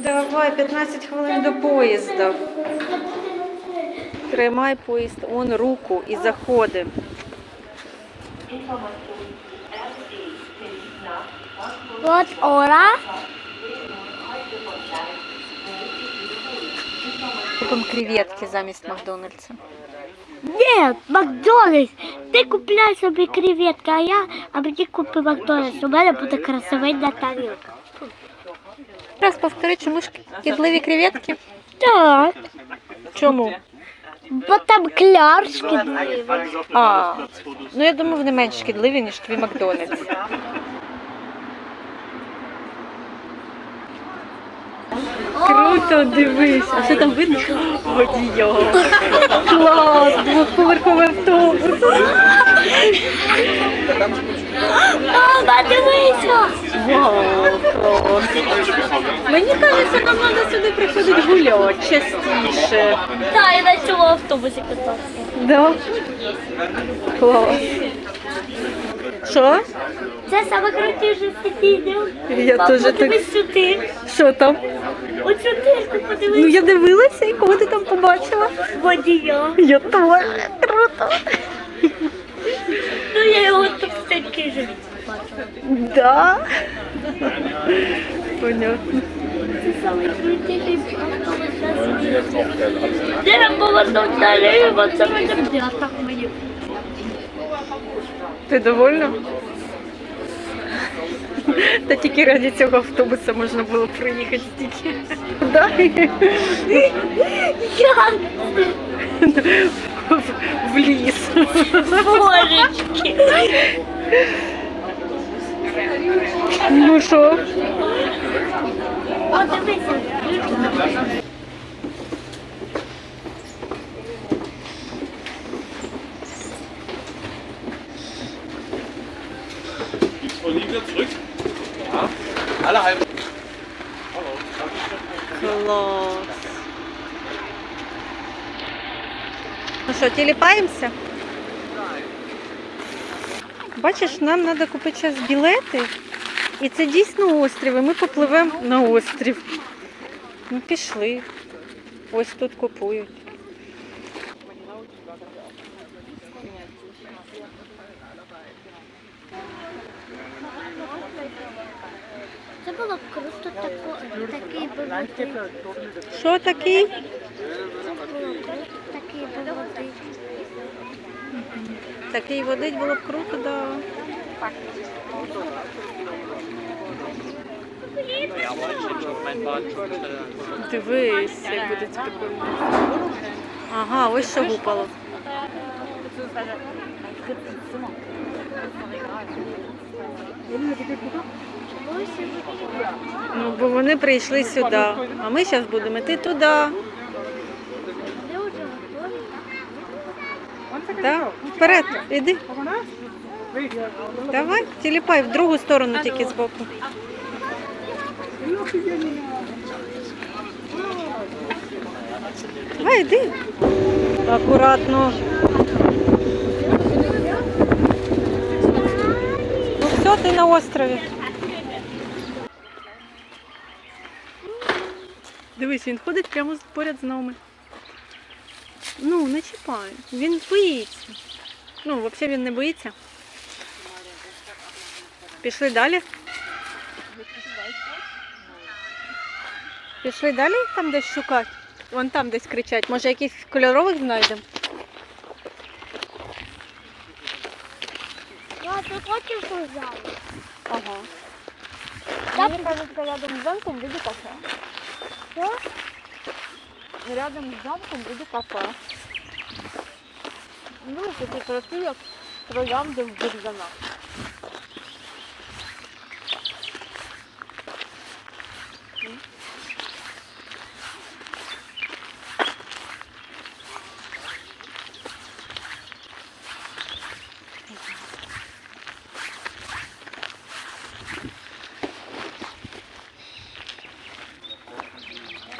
Давай, 15 хвилин до поїзда. Тримай поїзд, он руку і заходимо. Вот ора. Купимо креветки замість Макдональдса. Ні, Макдональдс. Ти купляй собі креветки, а я, а мені купи Макдональдс. У мене буде красивенна тарілка. Раз повтори, чому ж кидливі креветки? Так. Чому? Бо там кляр шкідливий. А, ну я думаю, вони менш шкідливі, ніж твій Макдональдс. Круто, дивись. А що там видно? Водія. Клас, двохповерховий автобус. Мама, дивися! Вау, клас. Мені кажеться, нам треба сюди приходити гуляти частіше. Так, я на цьому автобусі катався. Да? Клас. Що? Це саме крутіше відео. Я Мам, теж так- сюди. Що там? Оцю дирку подивись. Ну я дивилася, і кого ти там побачила? Водія. Я теж. Круто. Ну я його тут такий же бачила. Да. Понятно. Це саме крутіший. Де нам це мене мені. Ти довольна? Та тільки раді цього автобуса можна було приїхати стільки. Да? Я В, в ліс. божечки. Ну що? О, дивися. Olivia zurück. Клас. Ну що, тіліпаємося? Бачиш, нам треба купити час білети. І це дійсно острів, і ми попливемо на острів. Ну, пішли. Ось тут купують. Це було б круто тако, такий би води. Що такий? Такий водить було б круто, да. Дивись, як буде спекотно. Ага, ось що гупало. Ну, бо вони прийшли сюди, а ми зараз будемо йти туди. Так, вперед, іди. Давай, тіліпай в другу сторону тільки збоку. Давай, іди. Акуратно. Ну все, ти на острові. Дивись, він ходить прямо поряд з нами. Ну, не чіпай. Він боїться. Ну, взагалі він не боїться. Пішли далі. Пішли далі там десь шукати. Вон там десь кричать. Може якийсь кольорових знайдемо? Я ти хочеш? Ага. Мені кажуть, рядом з замком буде кафе. Що? Рядом з замком буде кафе. Ну, такі красиві, троянди в бур'янах.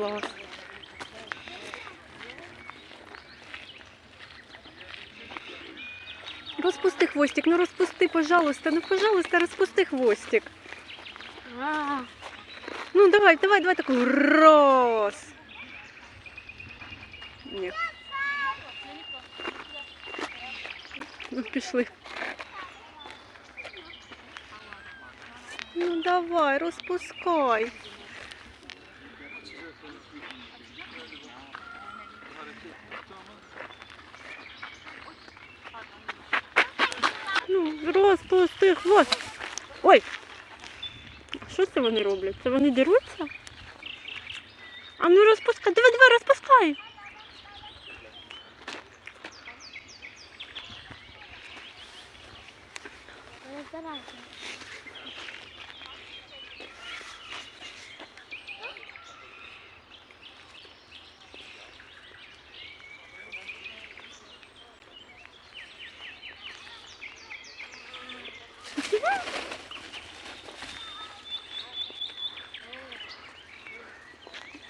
Клас. Розпусти хвостик, ну розпусти, пожалуйста, ну пожалуйста, розпусти хвостик. Ну, давай, давай, давай таку раз. Ні. Ну, пішли. Ну давай, розпускай. Ну, розпусти хвост. Ой! Що це вони роблять? Це вони деруться? А ну розпускай, давай, давай, розпускай. розбирайся.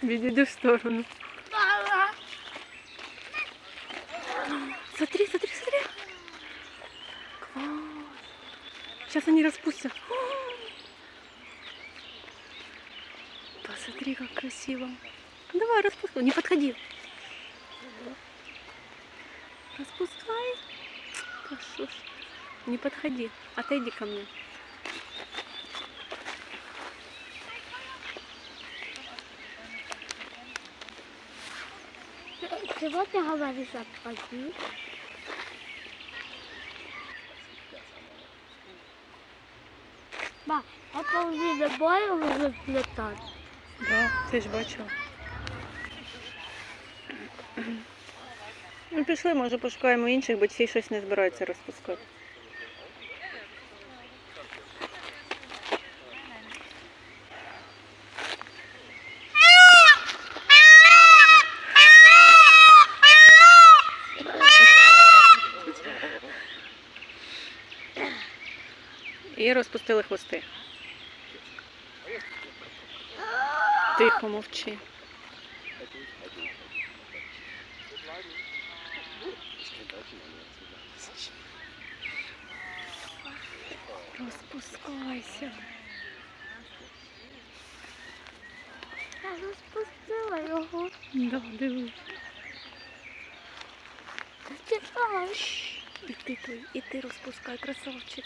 Відійди в сторону. Смотри, смотри, смотри. Сейчас они распустят. О! Посмотри, как красиво. Давай, распускай. Не подходи. Распускай. Не подходи. Отойди ко мне. Чего ты говоришь отходи? Ба, это уже не бою уже летать. Да, ти ж бачила. Ну, пішли, може, пошукаємо інших, бо ці щось не збираються розпускати. І хвости. Тихо мовчи. Розпускайся. Я розпустила його. Да, дивись. Ти аж. І ти той, і ти розпускай, красавчик.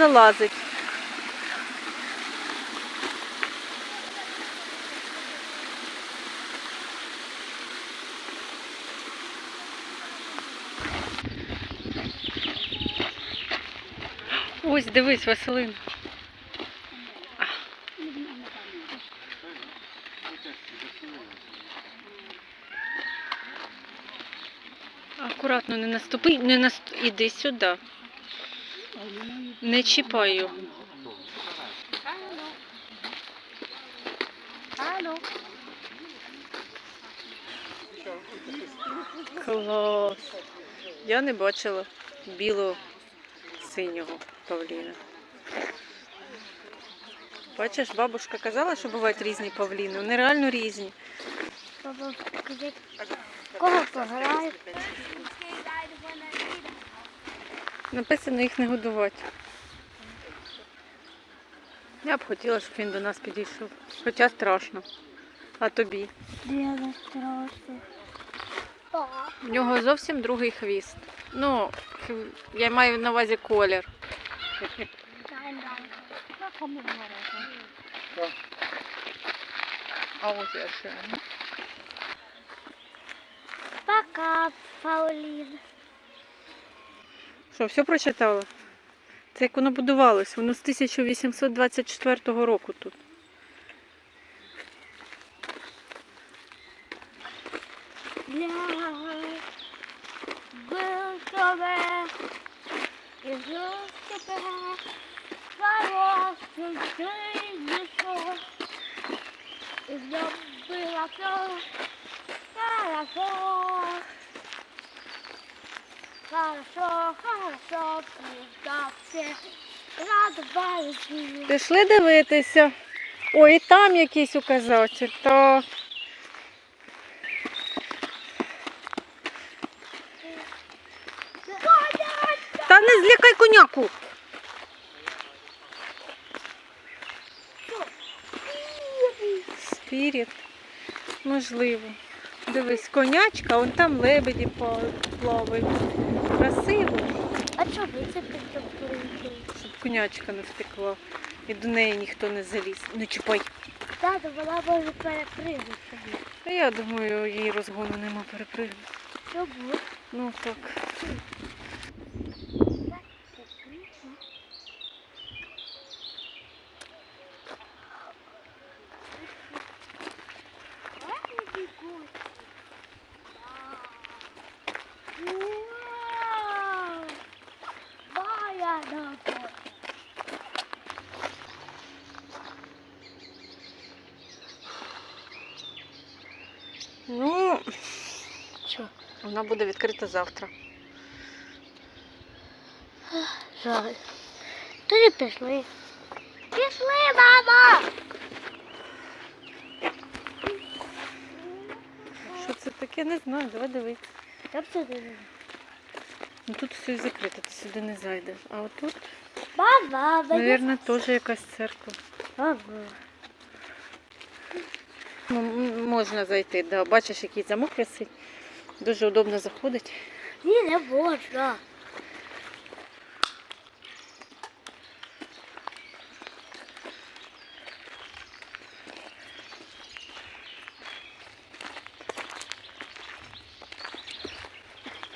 Залазить. Ось дивись, Василин. Акуратно не наступи, не наст... іди сюди. Не чіпай його. Клас. Я не бачила білого синього павліна. Бачиш, бабушка казала, що бувають різні павліни. Вони реально різні. Кого пограють? Написано їх не годувати. Я б хотіла, щоб він до нас підійшов. Хоча страшно. А тобі? Де не страшно. У нього зовсім другий хвіст. Ну, я маю на увазі колір. А ось я ще. Пока, Паулін. Що, все прочитала? Це як воно будувалось. Воно з 1824 року тут. Я был тебе і жив тебе хорошим життям. І зробила все хорошо. Хорошо, хорошо, всегда все радовались. Пішли дивитися. Ой, і там якийсь указатель. Так. Та не злякай коняку. Спіріт. Можливо. Дивись, конячка, вон там лебеді плавають. Красиво, А чого це підтопили? щоб конячка не втекла. І до неї ніхто не заліз. Не чіпай. Тато, вона може перепригнути. А я думаю, їй розгону нема перепригнути. Чому? Ну так. Моя нога. Ну, Що? Вона буде відкрита завтра. Жаль. Тоді пішли. Пішли, мама! Що це таке, не знаю, давай дивитися. Я б сюди не Ну тут все закрито, ти сюди не зайдеш. А отут, Мама, мабуть, теж якась церква. Мама. Ну, м- можна зайти, да. бачиш, який замок висить. Дуже удобно заходить. Ні, не можна.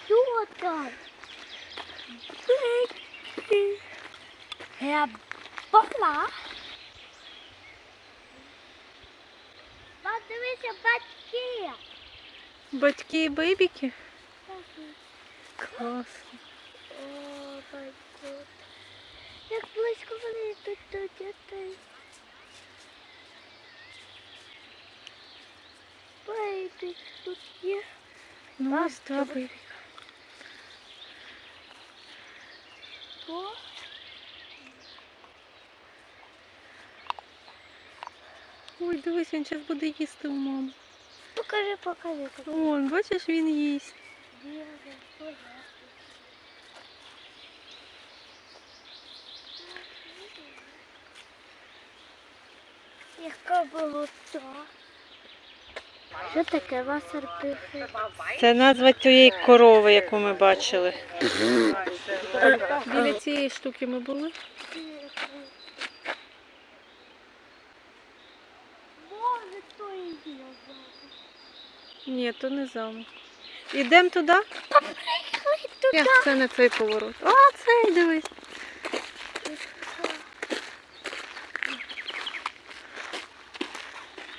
Що там? Я пошла. Мам, дивися, батьки. Батьки і бейбіки. Класно. О, батько. Як близько вони тут до дітей. Бейбі, тут є. Ну, Так, ось та це- бейбі. Хто? Ой, дивись, він зараз буде їсти у мами. Покажи, покажи. покажи. Вон, бачиш, він їсть. Яка було то? Що таке пише? Це назва тієї корови, яку ми бачили. Біля цієї штуки ми були. Може, то і є. Ні, то не замок. Ідемо туди? Як це не цей поворот? А, цей дивись.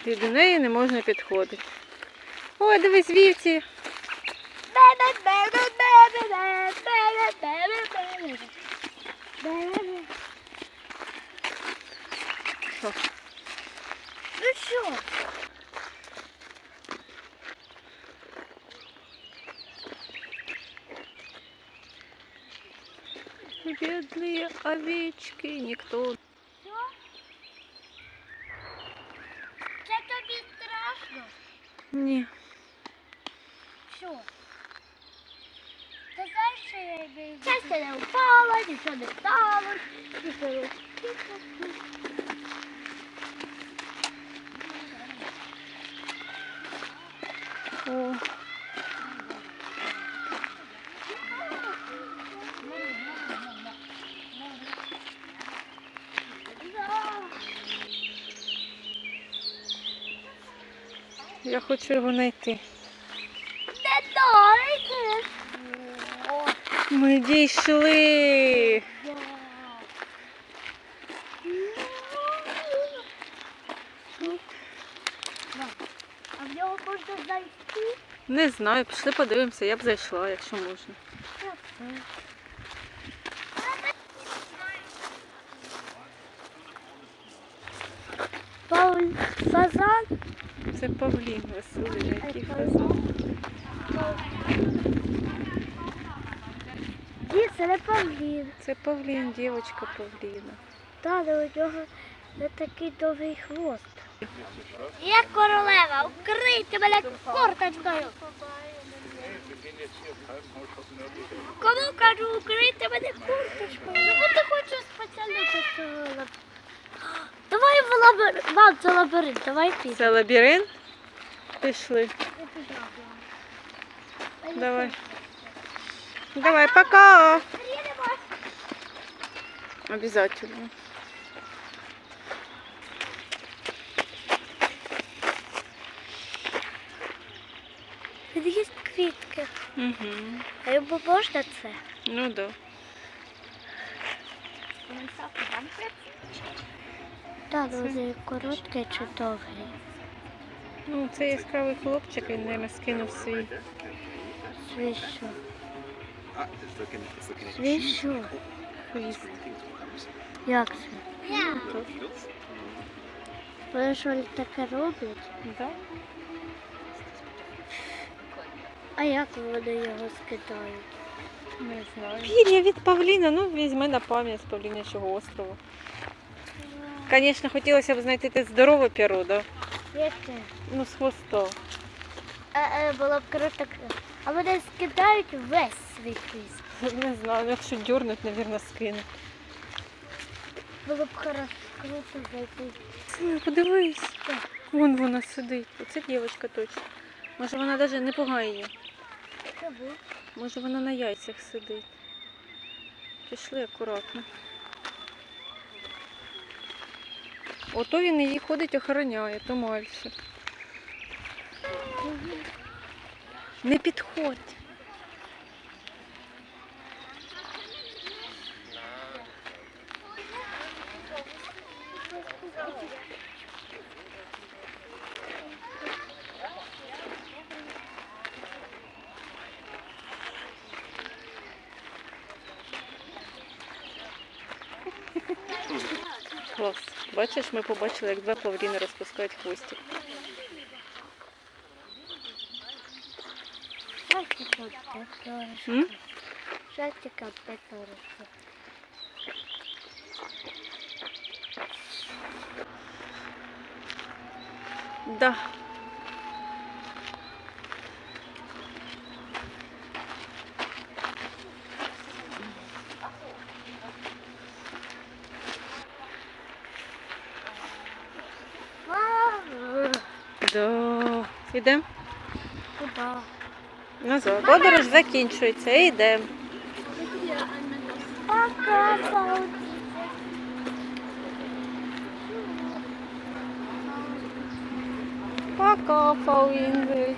І до неї не можна підходити. Ой, дивись, вівці. Ну що? Овечки, ніхто. Що? Це тобі страшно? Ні. Що? Ти знаєш, що я йду? Щастя не впало, нічого не сталося. Нічого не О, Я хочу його знайти. Ми дійшли. А в нього можна знайти? Не знаю, пішли подивимося, я б зайшла, якщо можна. Павлін Василий, який фазан. Ні, це не павлін. Це Павлін, дівчинка Павліна. Та, але у нього не такий довгий хвост. Я королева, укрийте мене курточкою. Кому кажу, укрийте мене курточкою? Ну, ти хочу спеціально. Давай в лабіринт. Мам, це лабіринт, давай ти. Це лабіринт. Пішли. Давай. Давай, пока. Обязательно. Тут є квітки. Угу. А йому можна це? Ну да. Так, вони коротке чи довге. Ну, це яскравий хлопчик, він, мабуть, скинув свій. Looking at Свіщо. хвіст. Як це? Вони що таке роблять? Да? А як вони його скидають? Не знаю. Пір'я від Павліна, ну візьми на пам'ять з Павлінячого острова. Звісно, хотілося б знайти те здорове перо, да? Яке? Ну, з хвостом. Е, е, було б круто. А вони скидають весь свій хвіст. Не знаю, якщо дюрнуть, мабуть, скине. Було б хорошо круто зайти. Ой, Подивись. Вон вона сидить. Оце дівчинка точно. Може вона навіть не пугає. Може вона на яйцях сидить. Пішли акуратно. Ото він її ходить, охороняє, то мальчик. Не підходь. Клас. Бачиш, ми побачили, як два павліни розпускають хвостик. М? Шастика п'ятерочка. Да. Мама. Да. Ідемо назад. Подорож закінчується. Йдемо. Пока. Пока, Пауінвель.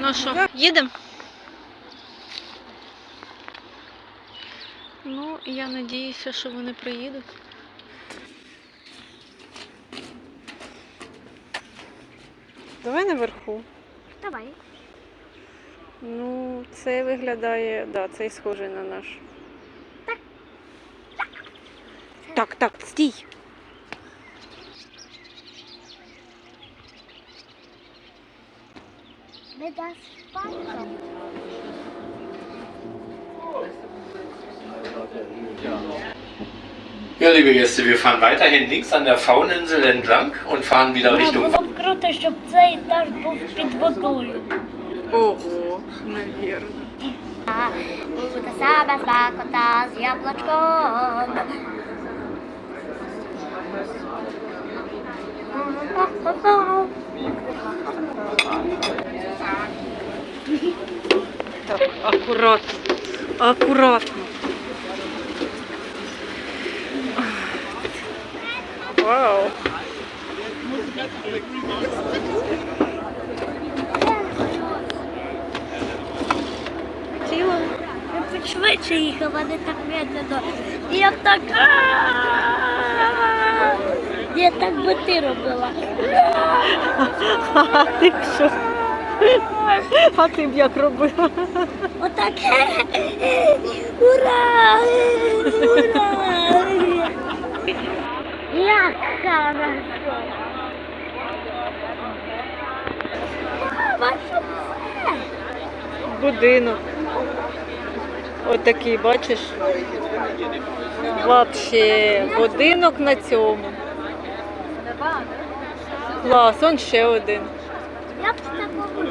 Ну що, їдемо? Ну, я надіюся, що вони приїдуть. Давай наверху. Давай. Ну, це виглядає, да, цей схожий на наш. Так, так, стій. Не даш спати? Ja, liebe Gäste, wir fahren weiterhin links an der Fauninsel entlang und fahren wieder Richtung Було щоб цей етаж був під водою. Ого, навірно. Буде саме смакота з яблучком. Так, акуратно. Акуратно. Вау. Тіло. Я б швидше їхала, не так медленно. Я так. Я так би ти робила. А ти б що? А ти б як робила? Отак. Ура! Ура! Як хорошо! Бачу все. Будинок. Отакий, бачиш? Вообще, будинок на цьому. Клас, он ще один. Я б такого.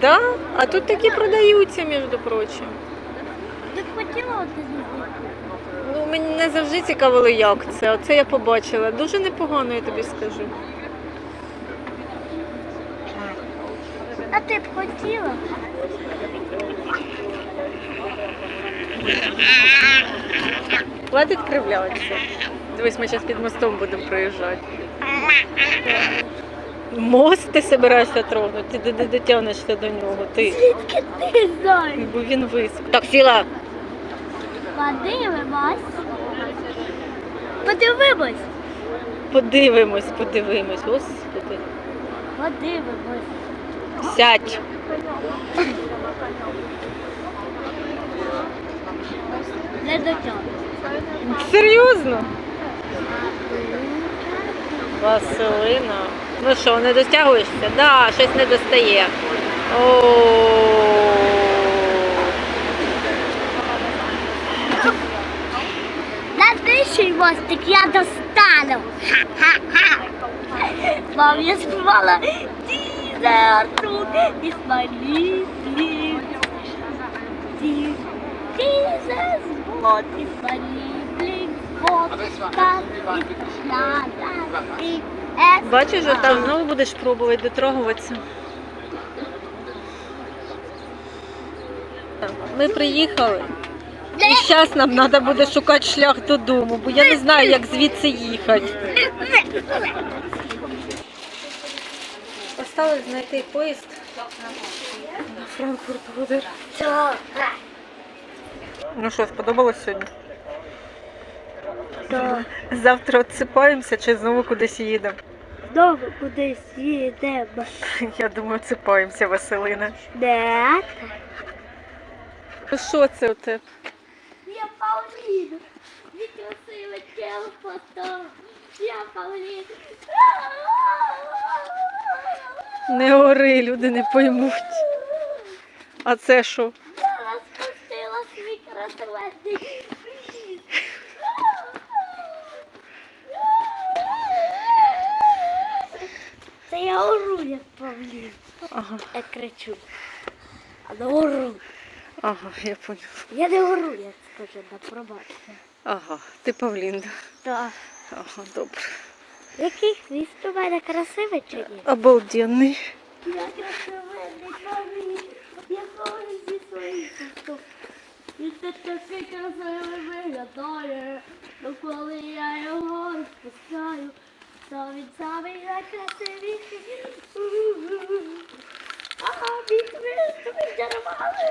Да? А тут такі продаються, між прочим. Ти хотіла? Ну, мені не завжди цікавило, як це. Оце я побачила. Дуже непогано, я тобі скажу. А ти б хотіла? Хватить кривлятися. Дивись, ми зараз під мостом будемо проїжджати. Мост ти собираєшся трогнути, ти не дотягнешся до нього. Ти. Звідки ти знаєш? Бо він висок. Так, сіла. Подивимось. Подивимось. Подивимось, подивимось. Господи. Подивимось. Сядь. Не дотягну. Серйозно? Василина. Ну що, не достягуєшся? Да, щось не достає. О. На нижчий мостик я достану. Ха-ха-ха. Мам, я співала Артур із my little Jesus what is my little what that is not Бачиш, що там знову будеш пробувати дотрагуватися. Ми приїхали. І зараз нам треба буде шукати шлях додому, бо я не знаю, як звідси їхати. Осталось знайти поїзд на Франкфурт Одер. Ну що, сподобалось сьогодні? Завтра відсипаємося чи знову кудись їдемо? Знову кудись їдемо. Я думаю, відсипаємося, Василина. Де? Ну що це у тебе? Я Пауліна. Від Василя фото. Я Пауліна. Не ори, люди не поймуть. А це що? Я. Це я ору, як Павлін. Ага, Я кричу. А не ору. ага, я поняла. Я не ору, як скажу, на пробачте. Ага, ти Павлін. да? Так. Ага, добре. Який хвіст у мене красивий чи ні? Обалденний. Я красивенний Павлін. Я зі своїм кутом. І це такий красивий виглядає. Ну коли я його розпускаю, то він самий найкрасивіший. Ага, мій хвіст, він дарували.